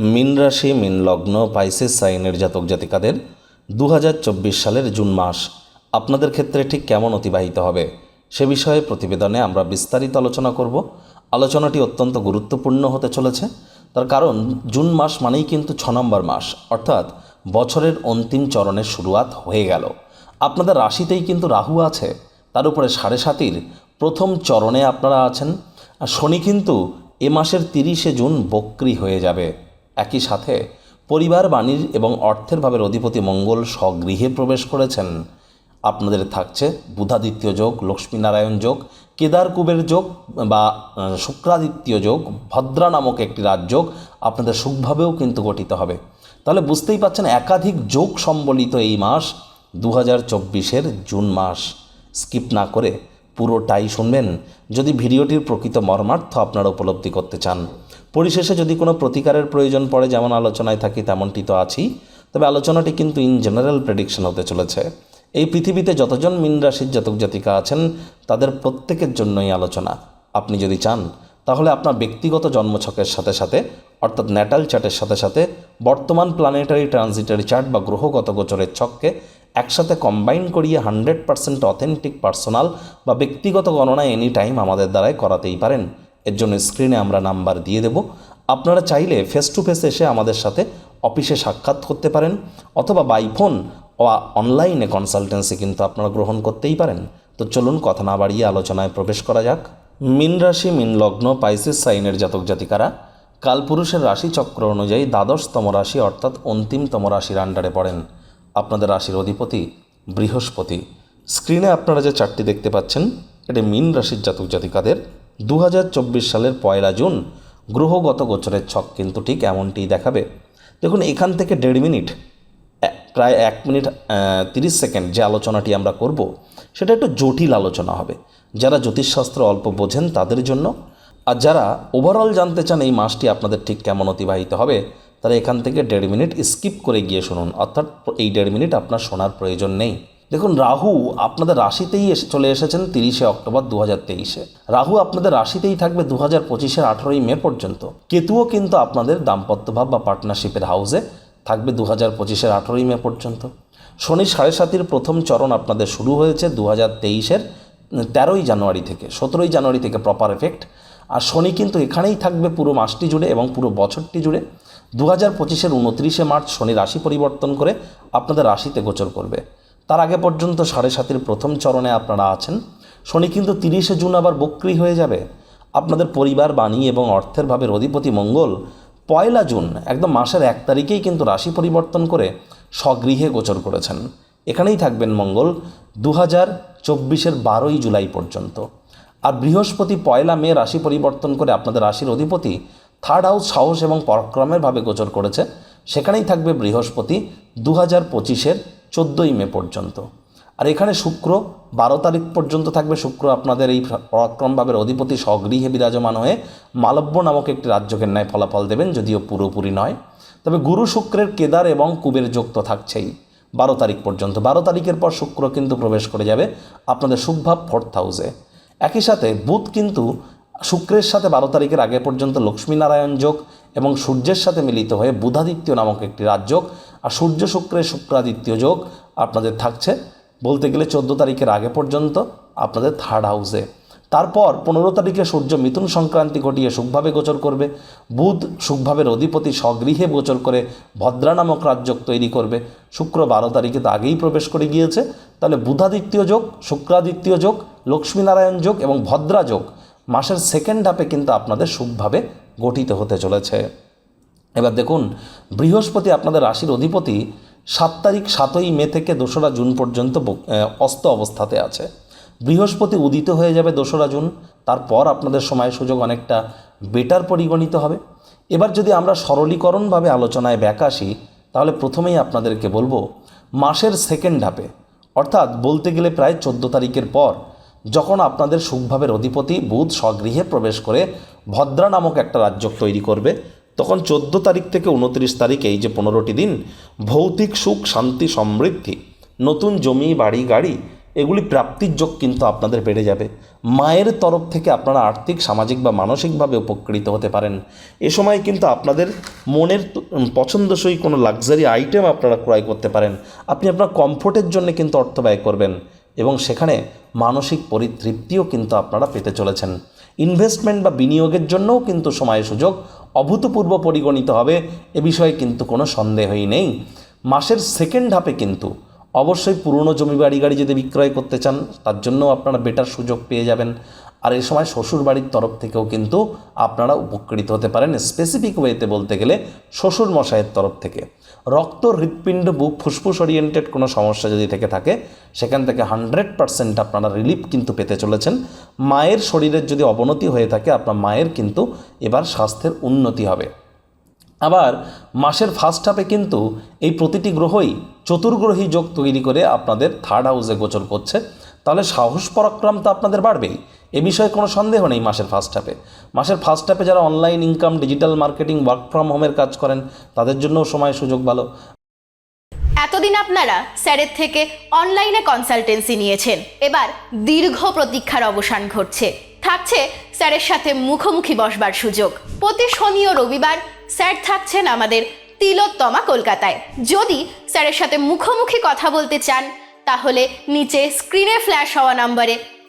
মিন রাশি, মিন লগ্ন, পাইসেস, সাইনের জাতক জাতিকাদের দু হাজার চব্বিশ সালের জুন মাস আপনাদের ক্ষেত্রে ঠিক কেমন অতিবাহিত হবে সে বিষয়ে প্রতিবেদনে আমরা বিস্তারিত আলোচনা করব। আলোচনাটি অত্যন্ত গুরুত্বপূর্ণ হতে চলেছে। তার কারণ, জুন মাস মানেই কিন্তু ছ নম্বর মাস, অর্থাৎ বছরের অন্তিম চরণের শুরুয়াত হয়ে গেল। আপনাদের রাশিতেই কিন্তু রাহু আছে। তার উপরে সাড়ে সাতির প্রথম চরণে আপনারা আছেন। আর শনি কিন্তু এ মাসের তিরিশে জুন বক্রি হয়ে যাবে। একই সাথে পরিবার, বাণীর এবং অর্থের ভাবের অধিপতি মঙ্গল স্বগৃহে প্রবেশ করেছেন। আপনাদের থাকছে বুধাদিত্য যোগ, লক্ষ্মীনারায়ণ যোগ কেদার কুবের যোগ বা শুক্রাদিত্য যোগ, ভদ্রা নামক একটি রাজযোগ আপনাদের সুখভাবেও কিন্তু গঠিত হবে। তাহলে বুঝতেই পাচ্ছেন একাধিক যোগ সম্বলিত এই মাস দু হাজার জুন মাস। স্কিপ না করে পুরোটাই শুনবেন। যদি ভিডিওটির প্রকৃত মর্মার্থ আপনারা উপলব্ধি করতে চান। পরিশেষে যদি কোনো প্রতিকারের প্রয়োজন পড়ে, যেমন আলোচনায় থাকি তেমনটি তো আছেই। তবে আলোচনাটি কিন্তু ইন জেনারেল প্রেডিকশন হতে চলেছে। এই পৃথিবীতে যতজন মিন রাশির জাতক জাতিকা আছেন, তাদের প্রত্যেকের জন্যই আলোচনা। আপনি যদি চান, তাহলে আপনার ব্যক্তিগত জন্মছকের সাথে সাথে, অর্থাৎ ন্যাটাল চার্টের সাথে সাথে, বর্তমান প্ল্যানেটারি ট্রানজিটারি চার্ট বা গ্রহগত গোচরের ছককে একসাথে কম্বাইন করিয়ে হান্ড্রেড পার্সেন্ট অথেন্টিক পার্সোনাল বা ব্যক্তিগত গণনা এনি টাইম আমাদের দ্বারাই করাতেই পারেন। এর জন্য স্ক্রিনে আমরা নাম্বার দিয়ে দেব। আপনারা চাইলে ফেস টু ফেস এসে আমাদের সাথে অফিসে সাক্ষাৎ করতে পারেন, অথবা বাই ফোন অনলাইনে কনসালটেন্সি কিন্তু আপনারা গ্রহণ করতেই পারেন। তো চলুন কথা না বাড়িয়ে আলোচনায় প্রবেশ করা যাক। মিন রাশি, মিন লগ্ন পাইসিস সাইনের জাতক জাতিকারা, কালপুরুষের রাশিচক্র অনুযায়ী দ্বাদশতম রাশি অর্থাৎ অন্তিমতম রাশির আন্ডারে পড়েন। আপনাদের রাশির অধিপতি বৃহস্পতি। স্ক্রিনে আপনারা যে চারটি দেখতে পাচ্ছেন, এটি মিন রাশির জাতক জাতিকাদের। দু হাজার চব্বিশ সালের পয়লা জুন গ্রহগত গোচরের ছক কিন্তু ঠিক এমনটিই দেখাবে। দেখুন, এখান থেকে দেড় মিনিট প্রায় এক মিনিট তিরিশ সেকেন্ড যে আলোচনাটি আমরা করব, সেটা একটু জটিল আলোচনা হবে। যারা জ্যোতিষশাস্ত্র অল্প বোঝেন তাদের জন্য, আর যারা ওভারঅল জানতে চান এই মাসটি আপনাদের ঠিক কেমন অতিবাহিত হবে, তারা এখান থেকে দেড় মিনিট স্কিপ করে গিয়ে শুনুন। অর্থাৎ এই দেড় মিনিট আপনার শোনার প্রয়োজন নেই। দেখুন, রাহু আপনাদের রাশিতেই এসে চলে এসেছেন তিরিশে অক্টোবর দু হাজার তেইশে। রাহু আপনাদের রাশিতেই থাকবে দু হাজার পঁচিশের আঠেরোই মে পর্যন্ত। কেতুও কিন্তু আপনাদের দাম্পত্যভাব বা পার্টনারশিপের হাউসে থাকবে দু হাজার পঁচিশের আঠেরোই মে পর্যন্ত। শনি সাড়ে সাতির প্রথম চরণ আপনাদের শুরু হয়েছে দু হাজার তেইশের তেরোই জানুয়ারি থেকে, সতেরোই জানুয়ারি থেকে প্রপার এফেক্ট আর শনি কিন্তু এখানেই থাকবে পুরো মাসটি জুড়ে এবং পুরো বছরটি জুড়ে। দু হাজার পঁচিশের উনত্রিশে মার্চ শনি রাশি পরিবর্তন করে আপনাদের রাশিতে গোচর করবে। তার আগে পর্যন্ত সাড়ে সাতের প্রথম চরণে আপনারা আছেন। শনি কিন্তু তিরিশে জুন আবার বক্রি হয়ে যাবে। আপনাদের পরিবার, বাণী এবং অর্থের ভাবের অধিপতি মঙ্গল পয়লা জুন, একদম মাসের এক তারিখেই কিন্তু রাশি পরিবর্তন করে স্বগৃহে গোচর করেছেন। এখানেই থাকবেন মঙ্গল দু হাজার চব্বিশের বারোই জুলাই পর্যন্ত। আর বৃহস্পতি পয়লা মে রাশি পরিবর্তন করে আপনাদের রাশির অধিপতি থার্ড হাউস সাহস এবং পরাক্রমের ভাবে গোচর করেছে। সেখানেই থাকবে বৃহস্পতি দু হাজার পঁচিশের চোদ্দোই মে পর্যন্ত। আর এখানে শুক্র বারো তারিখ পর্যন্ত থাকবে। শুক্র আপনাদের এই পরাক্রম ভাবের অধিপতি স্বগৃহে বিরাজমান হয়ে মালব্য নামক একটি রাজ্যকের ন্যায় ফলাফল দেবেন, যদিও পুরোপুরি নয়। তবে গুরু শুক্রের কেদার এবং কুবের যোগ তো থাকছেই বারো তারিখ পর্যন্ত। বারো তারিখের পর শুক্র কিন্তু প্রবেশ করে যাবে আপনাদের সুখভাব ফোর্থ হাউসে। একই সাথে বুধ কিন্তু শুক্রের সাথে বারো তারিখের আগে পর্যন্ত লক্ষ্মীনারায়ণ যোগ এবং সূর্যের সাথে মিলিত হয়ে বুধাদিত্য নামক একটি রাজযোগ আর সূর্য শুক্রের শুক্রাদিত্য যোগ আপনাদের থাকছে। বলতে গেলে চোদ্দ তারিখের আগে পর্যন্ত আপনাদের থার্ড হাউসে তারপর পনেরো তারিখে সূর্য মিথুন সংক্রান্তি ঘটিয়ে সুখভাবে গোচর করবে। বুধ সুখভাবের অধিপতি স্বগৃহে গোচর করে ভদ্রা নামক রাজ্যক তৈরি করবে। শুক্র বারো তারিখে তো আগেই প্রবেশ করে গিয়েছে। তাহলে বুধাদিত্য যোগ, শুক্রাদিত্য যোগ, লক্ষ্মীনারায়ণ যোগ এবং ভদ্রা যোগ মাসের সেকেন্ড হাফে কিন্তু আপনাদের সুখভাবে গঠিত হতে চলেছে। এবার দেখুন, বৃহস্পতি আপনাদের রাশির অধিপতি সাত তারিখ সাতই মে থেকে দোসরা জুন পর্যন্ত অস্ত অবস্থাতে আছে। বৃহস্পতি উদিত হয়ে যাবে দোসরা জুন, তারপর আপনাদের সময় সুযোগ অনেকটা বেটার পরিগণিত হবে। এবার যদি আমরা সরলীকরণভাবে আলোচনায় ব্যাক আসি, তাহলে প্রথমেই আপনাদেরকে বলব, মাসের সেকেন্ড হাফে অর্থাৎ বলতে গেলে প্রায় চোদ্দ তারিখের পর যখন আপনাদের সুখভাবের অধিপতি বুধ স্বগৃহে প্রবেশ করে ভদ্রা নামক একটা রাজ্য তৈরি করবে, তখন চোদ্দ তারিখ থেকে উনত্রিশ তারিখ এই যে পনেরোটি দিন, ভৌতিক সুখ, শান্তি, সমৃদ্ধি, নতুন জমি, বাড়ি, গাড়ি, এগুলি প্রাপ্তির যোগ কিন্তু আপনাদের বেড়ে যাবে। মায়ের তরফ থেকে আপনারা আর্থিক, সামাজিক বা মানসিকভাবে উপকৃত হতে পারেন। এ সময় কিন্তু আপনাদের মনের পছন্দসই কোনো লাক্সারি আইটেম আপনারা ক্রয় করতে পারেন। আপনি আপনার কমফোর্টের জন্য কিন্তু অর্থ ব্যয় করবেন। এবং সেখানে মানসিক পরিতৃপ্তিও কিন্তু আপনারা পেতে চলেছেন। ইনভেস্টমেন্ট বা বিনিয়োগের জন্যও কিন্তু সময় সুযোগ অভূতপূর্ব পরিগণিত হবে, এ বিষয়ে কিন্তু কোনো সন্দেহই নেই। মাসের সেকেন্ড হাফে কিন্তু অবশ্যই পুরনো জমি বাড়ি গাড়ি যদি বিক্রয় করতে চান, তার জন্য আপনারা বেটার সুযোগ পেয়ে যাবেন। আর এই সময় শ্বশুর বাড়ির তরফ থেকেও কিন্তু আপনারা উপকৃত হতে পারেন স্পেসিফিক ওয়েতে বলতে গেলে শ্বশুর মশাইয়ের তরফ থেকে। রক্ত হৃৎপিণ্ড বুক ফুসফুস ওরিয়েন্টেড কোনো সমস্যা যদি থেকে থাকে, সেখান থেকে হান্ড্রেড পারসেন্ট আপনারা রিলিফ কিন্তু পেতে চলেছেন। মায়ের শরীরের যদি অবনতি হয়ে থাকে, আপনার মায়ের কিন্তু এবার স্বাস্থ্যের উন্নতি হবে। আবার মাসের ফার্স্ট হাফে কিন্তু এই প্রতিটি গ্রহই চতুর্গ্রহী যোগ তৈরি করে আপনাদের থার্ড হাউসে গোচর করছে। তাহলে সাহস পরাক্রম তো আপনাদের বাড়বেই। এ বিষয়ে কোনো সন্দেহ নেই মাসের ফার্স্ট হাফে মাসের ফার্স্ট হাফে যারা online income digital marketing work from হোমের কাজ করেন, তাদের জন্যও সময় সুযোগ ভালো। এতদিন আপনারা স্যারের থেকে অনলাইনে কনসালটেন্সি নিয়েছেন। এবার দীর্ঘ প্রতীক্ষার অবসান ঘটছে। থাকছে স্যারের সাথে মুখোমুখি বসবার সুযোগ। প্রতি শনি ও রবিবার স্যার থাকছেন আমাদের তিলোত্তমা কলকাতায়। যদি স্যারের সাথে মুখোমুখি কথা বলতে চান, তাহলে নিচে স্ক্রিনে ফ্ল্যাশ হওয়া নম্বরে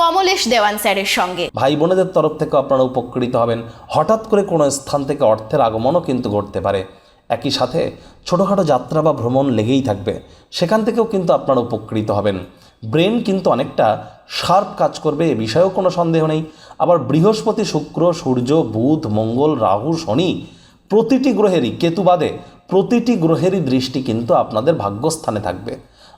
কমলেশ দেওয়ান স্যারের সঙ্গে। ভাই বোনেদের তরফ থেকে আপনারা উপকৃত হবেন। হঠাৎ করে কোনো স্থান থেকে অর্থের আগমনও কিন্তু ঘটতে পারে। একই সাথে ছোটোখাটো যাত্রা বা ভ্রমণ লেগেই থাকবে। সেখান থেকেও কিন্তু আপনারা উপকৃত হবেন। ব্রেন কিন্তু অনেকটা শার্প কাজ করবে, এ বিষয়েও কোনো সন্দেহ নেই। আবার বৃহস্পতি, শুক্র, সূর্য, বুধ, মঙ্গল, রাহু, শনি প্রতিটি গ্রহেরই, কেতু বাদে প্রতিটি গ্রহেরই দৃষ্টি কিন্তু আপনাদের ভাগ্যস্থানে থাকবে।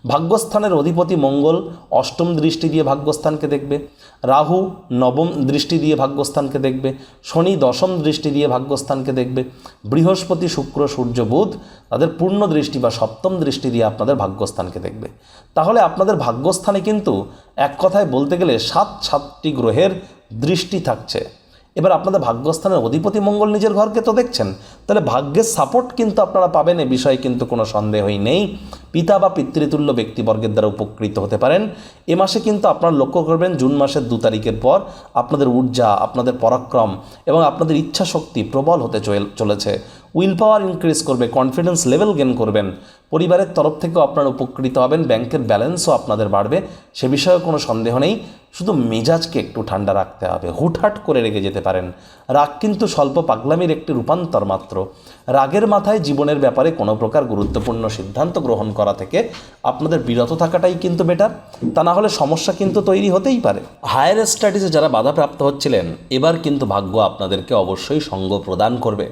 ভাগ্যস্থানের অধিপতি মঙ্গল অষ্টম দৃষ্টি দিয়ে ভাগ্যস্থানকে দেখবে। রাহু নবম দৃষ্টি দিয়ে ভাগ্যস্থানকে দেখবে। শনি দশম দৃষ্টি দিয়ে ভাগ্যস্থানকে দেখবে। বৃহস্পতি, শুক্র, সূর্য, বুধ তাদের পূর্ণ দৃষ্টি বা সপ্তম দৃষ্টি দিয়ে আপনাদের ভাগ্যস্থানকে দেখবে। তাহলে আপনাদের ভাগ্যস্থানে কিন্তু এক কথায় বলতে গেলে সাত সাতটি গ্রহের দৃষ্টি থাকছে। এবার আপনাদের ভাগ্যস্থানের অধিপতি মঙ্গল নিজের ঘরকে তো দেখছেন। তাহলে ভাগ্যের সাপোর্ট কিন্তু আপনারা পাবেন, এ বিষয়ে কিন্তু কোনো সন্দেহই নেই। পিতা বা পিতৃতুল্য ব্যক্তিবর্গের দ্বারা উপকৃত হতে পারেন। এ মাসে কিন্তু আপনারা লক্ষ্য করবেন, জুন মাসের দু তারিখের পর আপনাদের ঊর্জা, আপনাদের পরাক্রম এবং আপনাদের ইচ্ছা শক্তি প্রবল হতে চল- চলেছে। উইল পাওয়ার ইনক্রিজ করবে কনফিডেন্স লেভেল গেন করবেন। পরিবারের তরফ থেকেও আপনারা উপকৃত হবেন, ব্যাংকের ব্যালেন্সও আপনাদের বাড়বে, সে বিষয়ে কোনো সন্দেহ নেই। শুধু মেজাজকে একটু ঠান্ডা রাখতে হবে, হুটহাট করে রেগে যেতে পারেন। রাগ কিন্তু স্বল্প পাগলামির একটি রূপান্তর মাত্র। রাগের মাথায় জীবনের ব্যাপারে কোনো প্রকার গুরুত্বপূর্ণ সিদ্ধান্ত গ্রহণ করা থেকে আপনাদের বিরত থাকাটাই কিন্তু বেটার। তা না হলে সমস্যা কিন্তু তৈরি হতেই পারে। হায়ার স্টাডিজে যারা বাধাপ্রাপ্ত হচ্ছিলেন, এবার কিন্তু ভাগ্য আপনাদেরকে অবশ্যই সঙ্গ প্রদান করবে।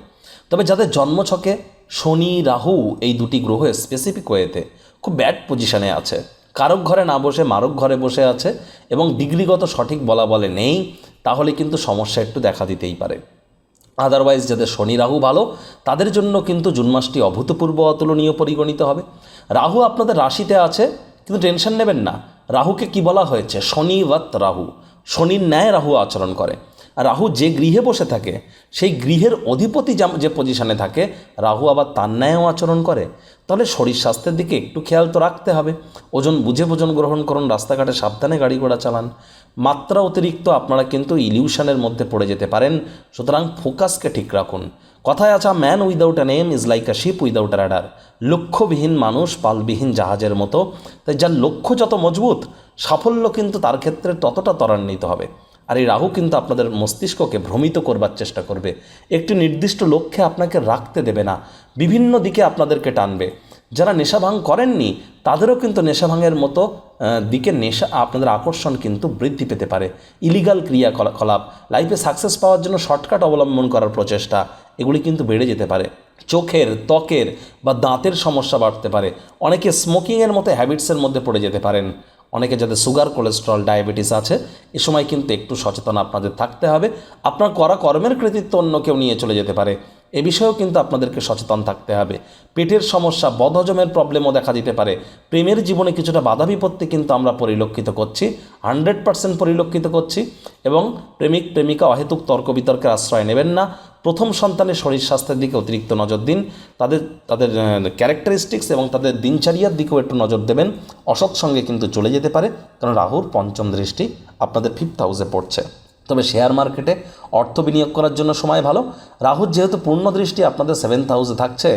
তবে যাদের জন্মছকে শনি, রাহু এই দুটি গ্রহ স্পেসিফিক ওয়েতে খুব ব্যাড পজিশনে আছে। কারক ঘরে না বসে, মারক ঘরে বসে আছে এবং ডিগ্রিগত সঠিক বলা বলে নেই, তাহলে কিন্তু সমস্যা একটু দেখা দিতেই পারে। আদারওয়াইজ যাদের শনি, রাহু ভালো, তাদের জন্য কিন্তু জুন মাসটি অভূতপূর্ব অতুলনীয় পরিগণিত হবে। রাহু আপনাদের রাশিতে আছে, কিন্তু টেনশন নেবেন না। রাহুকে কি বলা হয়েছে? শনিবত রাহু। শনির ন্যায় রাহু আচরণ করে। রাহু যে গৃহে বসে থাকে, সেই গৃহের অধিপতি যা- পজিশনে থাকে, রাহু আবার তার ন্যায়ও আচরণ করে। তাহলে শরীর স্বাস্থ্যের দিকে একটু খেয়াল তো রাখতে হবে। ওজন বুঝে ভোজন গ্রহণ করুন, রাস্তাঘাটে সাবধানে গাড়ি ঘোড়া চালান। মাত্রা অতিরিক্ত আপনারা কিন্তু ইলিউশনের মধ্যে পড়ে যেতে পারেন। সুতরাং ফোকাসকে ঠিক রাখুন। কথায় আছে man without an aim is like a ship without a rudder. লক্ষ্যবিহীন মানুষ পালবিহীন জাহাজের মতো। তাই যার লক্ষ্য যত মজবুত, সাফল্য কিন্তু তার ক্ষেত্রে ততটা ত্বরান্বিত হবে। আর এই রাহু কিন্তু আপনাদের মস্তিষ্ককে ভ্রমিত করবার চেষ্টা করবে। একটি নির্দিষ্ট লক্ষ্যে আপনাকে রাখতে দেবে না। বিভিন্ন দিকে আপনাদেরকে টানবে। যারা নেশা ভাঙ করেননি, তাদেরও কিন্তু নেশা ভাঙের মতো দিকে নেশা, আপনাদের আকর্ষণ কিন্তু বৃদ্ধি পেতে পারে। ইলিগাল ক্রিয়াকলাপ, লাইফে সাকসেস পাওয়ার জন্য শর্টকাট অবলম্বন করার প্রচেষ্টা, এগুলি কিন্তু বেড়ে যেতে পারে। চোখের, ত্বকের বা দাঁতের সমস্যা বাড়তে পারে। অনেকে স্মোকিংয়ের মতো হ্যাবিটসের মধ্যে পড়ে যেতে পারেন। অনেকে যাদের সুগার কোলেস্ট্রল ডায়াবেটিস আছে, এ সময় কিন্তু একটু সচেতন আপনাদের থাকতে হবে। আপনার করা কর্মের কৃতিত্ব অন্য কেউ নিয়ে চলে যেতে পারে। এ বিষয়েও কিন্তু আপনাদেরকে সচেতন থাকতে হবে। পেটের সমস্যা, বদহজমের প্রবলেমও দেখা দিতে পারে। প্রেমের জীবনে কিছুটা বাধা বিপত্তি কিন্তু আমরা পরিলক্ষিত করছি হান্ড্রেড পার্সেন্ট পরিলক্ষিত করছি এবং প্রেমিক, প্রেমিকা, অহেতুক তর্ক বিতর্কের আশ্রয় নেবেন না। প্রথম সন্তানের শরীর স্বাস্থ্যের দিকে অতিরিক্ত নজর দিন। তাদের তাদের ক্যারেক্টারিস্টিক্স এবং তাদের দিনচারিয়ার দিকেও একটু নজর দেবেন। অসৎ সঙ্গে কিন্তু চলে যেতে পারে। কারণ রাহুর পঞ্চম দৃষ্টি আপনাদের ফিফথ হাউসে পড়ছে। তবে শেয়ার মার্কেটে অর্থ বিনিয়োগ করার জন্য সময় ভালো। রাহুর যেহেতু পূর্ণ দৃষ্টি আপনাদের সেভেন্থ হাউসে থাকছে,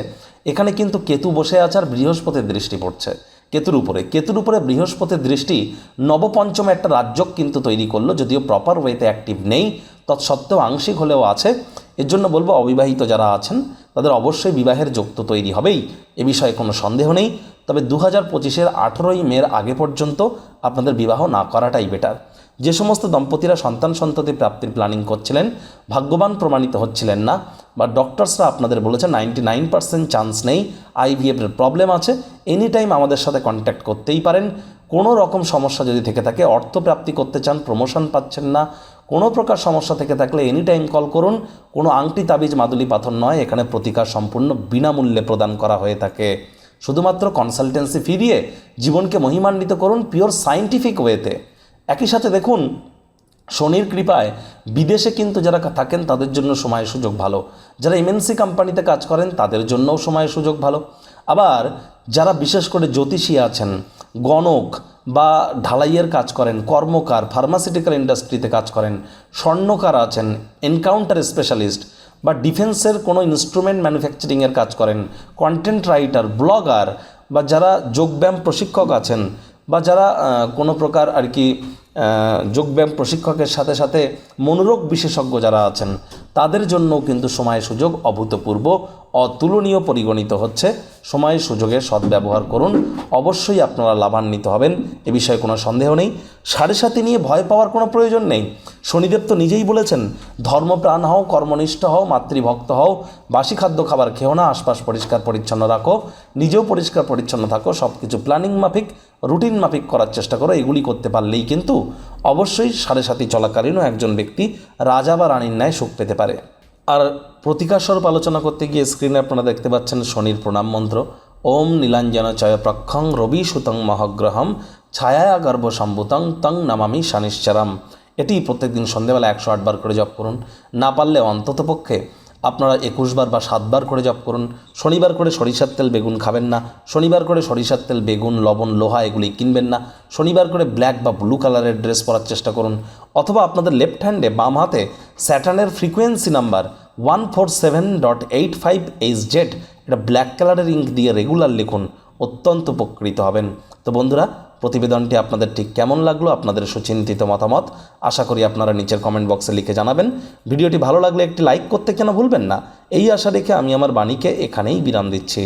এখানে কিন্তু কেতু বসে আছে আর বৃহস্পতির দৃষ্টি পড়ছে। কেতুর উপরে কেতুর উপরে বৃহস্পতির দৃষ্টি নবপঞ্চমে একটা রাজ্যক কিন্তু তৈরি করল, যদিও প্রপার ওয়েতে অ্যাক্টিভ নেই। তৎসত্ত্বেও আংশিক হলেও আছে। এর জন্য বলব অবিবাহিত যারা আছেন, তাদের অবশ্যই বিবাহের যোগ তো তৈরি হবেই। এ বিষয়ে কোনো সন্দেহ নেই। তবে দু হাজার পঁচিশের আঠেরোই মের আগে পর্যন্ত আপনাদের বিবাহ না করাটাই বেটার যে সমস্ত দম্পতিরা সন্তান সন্ততি প্রাপ্তির প্ল্যানিং করছিলেন, ভাগ্যবান প্রমাণিত হচ্ছিলেন না, বা ডক্টরসরা আপনাদের বলেছে নাইনটি নাইন পার্সেন্ট চান্স নেই আইভিএফের প্রবলেম আছে এনি টাইম আমাদের সাথে কন্ট্যাক্ট করতেই পারেন। কোনো রকম সমস্যা যদি থেকে থাকে অর্থ প্রাপ্তি করতে চান প্রমোশন পাচ্ছেন না, কোনো প্রকার সমস্যা থেকে থাকলে এনি টাইম কল করুন। কোনো আংটি, তাবিজ, মাদুলি, পাথর নয়, এখানে প্রতিকার সম্পূর্ণ বিনামূল্যে প্রদান করা হয়ে থাকে। শুধুমাত্র কনসালটেন্সি ফি দিয়ে জীবনকে মহিমান্বিত করুন পিওর সায়েন্টিফিক ওয়েতে একই সাথে দেখুন, শনির কৃপায় বিদেশে কিন্তু যারা থাকেন, তাদের জন্য সময় সুযোগ ভালো। যারা এমএনসি কোম্পানিতে কাজ করেন, তাদের জন্যও সময় সুযোগ ভালো। আবার যারা বিশেষ করে জ্যোতিষী আছেন গণক বা ঢালাইয়ের কাজ করেন, কর্মকার ফার্মাসিউটিক্যাল ইন্ডাস্ট্রিতে কাজ করেন, স্বর্ণকার আছেন এনকাউন্টার স্পেশালিস্ট বা ডিফেন্সের কোনো ইনস্ট্রুমেন্ট ম্যানুফ্যাকচারিংয়ের কাজ করেন কন্টেন্ট রাইটার ব্লগার বা যারা যোগব্যায়াম প্রশিক্ষক আছেন বা যারা কোনো প্রকার আর কি যোগব্যায়াম প্রশিক্ষকের সাথে সাথে মনোরোগ বিশেষজ্ঞ যারা আছেন, তাদের জন্যও কিন্তু সময় সুযোগ অভূতপূর্ব। অতুলনীয় পরিগণিত হচ্ছে। সময় সুযোগের সদ্ব্যবহার করুন। অবশ্যই আপনারা লাভান্বিত হবেন। এ বিষয়ে কোনো সন্দেহ নেই। সাড়ে সাথে নিয়ে ভয় পাওয়ার কোনো প্রয়োজন নেই। শনিদেব তো নিজেই বলেছেন, ধর্মপ্রাণ হও, কর্মনিষ্ঠ হও, মাতৃভক্ত হও, বাসি খাদ্য খাবার খেও না, আশপাশ পরিষ্কার পরিচ্ছন্ন রাখো, নিজেও পরিষ্কার পরিচ্ছন্ন থাকো সব কিছু প্ল্যানিং মাফিক, রুটিন মাফিক করার চেষ্টা করো, এগুলি করতে পারলেই কিন্তু অবশ্যই সাড়ে সাথী চলাকালীনও একজন ব্যক্তি রাজা বা রানীর ন্যায় সুখ পেতে পারে। আর প্রতিকার স্বরূপ আলোচনা করতে গিয়ে স্ক্রিনে আপনারা দেখতে পাচ্ছেন শনির প্রণাম মন্ত্র। ওম নীলাঞ্জন চয় প্রক্ষং রবি সুতং মহগ্রহম ছায়া গর্ব সম্ভুতং তং নামামি শানিশ্চারাম। এটি প্রত্যেকদিন সন্ধ্যেবেলা একশো আটবার করে জপ করুন। না পারলে অন্ততপক্ষে আপনারা একুশবার বা সাতবার করে জপ করুন। শনিবার করে সরিষার তেল বেগুন খাবেন না। শনিবার করে সরিষার তেল, বেগুন, লবণ, লোহা এগুলি কিনবেন না। শনিবার করে ব্ল্যাক বা ব্লু কালারের ড্রেস পরার চেষ্টা করুন। অথবা আপনাদের লেফট হ্যান্ডে বাম হাতে স্যাটার্নের frequency number one four seven dot eight five H Z, এটা ব্ল্যাক কালারের ইঙ্ক দিয়ে রেগুলার লিখুন। অত্যন্ত উপকৃত হবেন। তো বন্ধুরা, প্রতিবেদনটি আপনাদের ঠিক কেমন লাগল, আপনাদের সুচিন্তিত মতামত, আশা করি আপনারা নিচের কমেন্ট বক্সে লিখে জানাবেন। ভিডিওটি ভালো লাগলে একটি লাইক করতে কেন ভুলবেন না? এই আশা রেখে আমি আমার বাণীকে এখানেই বিরাম দিচ্ছি।